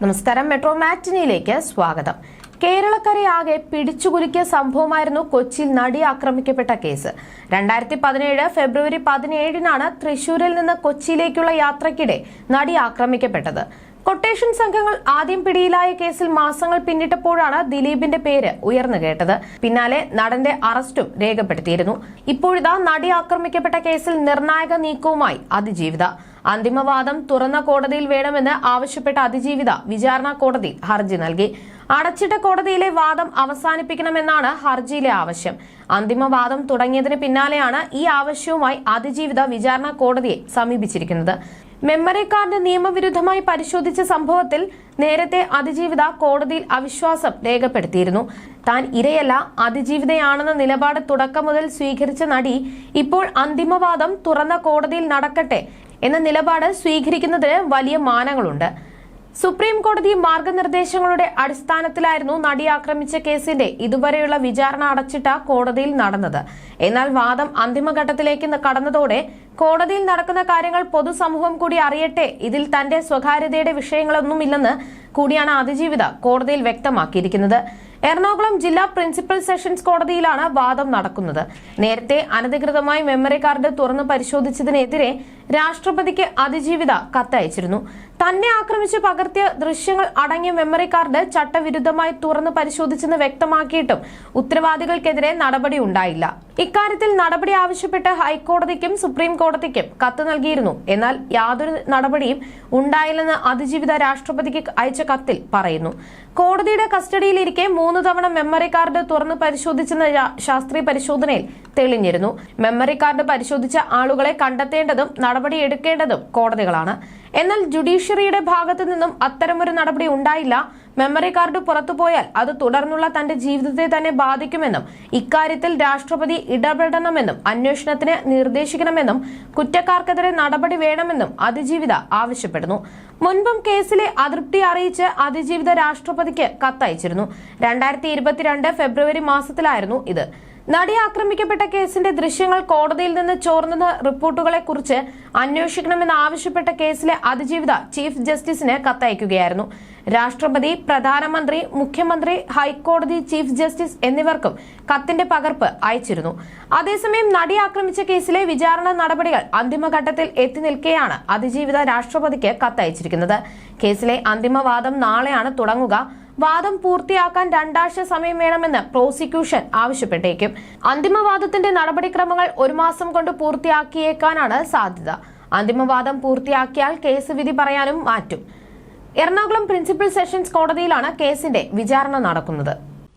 നമസ്കാരം. മെട്രോ മാറ്റിനിയിലേക്ക് സ്വാഗതം. കേരളക്കരെ ആകെ പിടിച്ചുകുലുക്കിയ സംഭവമായിരുന്നു കൊച്ചിയിൽ നടി ആക്രമിക്കപ്പെട്ട കേസ്. രണ്ടായിരത്തി പതിനേഴ് ഫെബ്രുവരി പതിനേഴിനാണ് തൃശൂരിൽ നിന്ന് കൊച്ചിയിലേക്കുള്ള യാത്രക്കിടെ നടി ആക്രമിക്കപ്പെട്ടത്. കൊട്ടേഷൻ സംഘങ്ങൾ ആദ്യം പിടിയിലായ കേസിൽ മാസങ്ങൾ പിന്നിട്ടപ്പോഴാണ് ദിലീപിന്റെ പേര് ഉയർന്നു കേട്ടത്. പിന്നാലെ നടന്റെ അറസ്റ്റും രേഖപ്പെടുത്തിയിരുന്നു. ഇപ്പോഴിതാ നടി ആക്രമിക്കപ്പെട്ട കേസിൽ നിർണായക നീക്കവുമായി അതിജീവിത. അന്തിമവാദം തുറന്ന കോടതിയിൽ വേണമെന്ന് ആവശ്യപ്പെട്ട അതിജീവിത വിചാരണ കോടതി ഹർജി നൽകി. അടച്ചിട്ട കോടതിയിലെ വാദം അവസാനിപ്പിക്കണമെന്നാണ് ഹർജിയിലെ ആവശ്യം. അന്തിമവാദം തുടങ്ങിയതിന് പിന്നാലെയാണ് ഈ ആവശ്യവുമായി അതിജീവിത വിചാരണ കോടതിയെ സമീപിച്ചിരിക്കുന്നത്. മെമ്മറി കാർഡ് നിയമവിരുദ്ധമായി പരിശോധിച്ച സംഭവത്തിൽ നേരത്തെ അതിജീവിത കോടതിയിൽ അവിശ്വാസം രേഖപ്പെടുത്തിയിരുന്നു. താൻ ഇരയല്ല അതിജീവിതയാണെന്ന നിലപാട് തുടക്കം മുതൽ സ്വീകരിച്ച നടി ഇപ്പോൾ അന്തിമവാദം തുറന്ന കോടതിയിൽ നടക്കട്ടെ എന്ന നിലപാട് സ്വീകരിക്കുന്നതിന് വലിയ മാനങ്ങളുണ്ട്. സുപ്രീം കോടതി മാർഗനിർദ്ദേശങ്ങളുടെ അടിസ്ഥാനത്തിലായിരുന്നു നടി ആക്രമിച്ച കേസിന്റെ ഇതുവരെയുള്ള വിചാരണ അടച്ചിട്ട കോടതിയിൽ നടന്നത്. എന്നാൽ വാദം അന്തിമഘട്ടത്തിലേക്ക് കടന്നതോടെ കോടതിയിൽ നടക്കുന്ന കാര്യങ്ങൾ പൊതുസമൂഹം കൂടി അറിയട്ടെ ഇതിൽ തന്റെ സ്വകാര്യതയുടെ വിഷയങ്ങളൊന്നുമില്ലെന്ന് കൂടിയാണ് അതിജീവിത കോടതിയിൽ വ്യക്തമാക്കിയിരിക്കുന്നത്. എറണാകുളം ജില്ലാ പ്രിൻസിപ്പൽ സെഷൻസ് കോടതിയിലാണ് വാദം നടക്കുന്നത്. നേരത്തെ അനധികൃതമായി മെമ്മറി കാർഡ് തുറന്ന് പരിശോധിച്ചതിനെതിരെ രാഷ്ട്രപതിക്ക് അതിജീവിത കത്തയച്ചിരുന്നു. തന്നെ ആക്രമിച്ച് പകർത്തിയ ദൃശ്യങ്ങൾ അടങ്ങിയ മെമ്മറി കാർഡ് ചട്ടവിരുദ്ധമായി തുറന്ന് പരിശോധിച്ചെന്ന് വ്യക്തമാക്കിയിട്ടും ഉത്തരവാദികൾക്കെതിരെ നടപടി ഉണ്ടായില്ല. ഇക്കാര്യത്തിൽ നടപടി ആവശ്യപ്പെട്ട് ഹൈക്കോടതിക്കും സുപ്രീം കോടതിക്കും കത്ത് നൽകിയിരുന്നു. എന്നാൽ യാതൊരു നടപടിയും ഉണ്ടായില്ലെന്ന് അതിജീവിത രാഷ്ട്രപതിക്ക് അയച്ച കത്തിൽ പറയുന്നു. കോടതിയുടെ കസ്റ്റഡിയിലിരിക്കെ മൂന്ന് തവണ മെമ്മറി കാർഡ് തുറന്ന് പരിശോധിച്ചെന്ന ശാസ്ത്രീയ പരിശോധനയിൽ തെളിഞ്ഞിരുന്നു. മെമ്മറി കാർഡ് പരിശോധിച്ച ആളുകളെ കണ്ടെത്തേണ്ടതും നടപടിയെടുക്കേണ്ടതും കോടതികളാണ്. എന്നാൽ ജുഡീഷ്യറിയുടെ ഭാഗത്തു നിന്നും അത്തരമൊരു നടപടി ഉണ്ടായില്ല. മെമ്മറി കാർഡ് പുറത്തുപോയാൽ അത് തുടർന്നുള്ള തന്റെ ജീവിതത്തെ തന്നെ ബാധിക്കുമെന്നും ഇക്കാര്യത്തിൽ രാഷ്ട്രപതി ഇടപെടണമെന്നും അന്വേഷണത്തിന് നിർദ്ദേശിക്കണമെന്നും കുറ്റക്കാർക്കെതിരെ നടപടി വേണമെന്നും അതിജീവിത ആവശ്യപ്പെടുന്നു. മുൻപും കേസിലെ അതൃപ്തി അറിയിച്ച് അതിജീവിത രാഷ്ട്രപതിക്ക് കത്തയച്ചിരുന്നു. രണ്ടായിരത്തി ഇരുപത്തിരണ്ട് ഫെബ്രുവരി മാസത്തിലായിരുന്നു ഇത്. നടി ആക്രമിക്കപ്പെട്ട കേസിന്റെ ദൃശ്യങ്ങൾ കോടതിയിൽ നിന്ന് ചോർന്നെന്ന റിപ്പോർട്ടുകളെ കുറിച്ച് അന്വേഷിക്കണമെന്ന് ആവശ്യപ്പെട്ട കേസിലെ അതിജീവിത ചീഫ് ജസ്റ്റിസിന് കത്തയക്കുകയായിരുന്നു. രാഷ്ട്രപതി പ്രധാനമന്ത്രി മുഖ്യമന്ത്രി ഹൈക്കോടതി ചീഫ് ജസ്റ്റിസ് എന്നിവർക്കും കത്തിന്റെ പകർപ്പ് അയച്ചിരുന്നു. അതേസമയം നടി ആക്രമിച്ച കേസിലെ വിചാരണ നടപടികൾ അന്തിമഘട്ടത്തിൽ എത്തി നിൽക്കെയാണ് അതിജീവിത രാഷ്ട്രപതിക്ക് കത്തയച്ചിരിക്കുന്നത്. കേസിലെ അന്തിമവാദം നാളെയാണ് തുടങ്ങുക. വാദം പൂർത്തിയാക്കാൻ രണ്ടാഴ്ച സമയം വേണമെന്ന് പ്രോസിക്യൂഷൻ ആവശ്യപ്പെട്ടേക്കും. അന്തിമവാദത്തിന്റെ നടപടിക്രമങ്ങൾ ഒരു മാസം കൊണ്ട് പൂർത്തിയാക്കിയേക്കാനാണ് സാധ്യത. അന്തിമവാദം പൂർത്തിയാക്കിയാൽ കേസ് വിധി പറയാനും മാറ്റും. എറണാകുളം പ്രിൻസിപ്പൽ സെഷൻസ് കോടതിയിലാണ് കേസിന്റെ വിചാരണ നടക്കുന്നത്.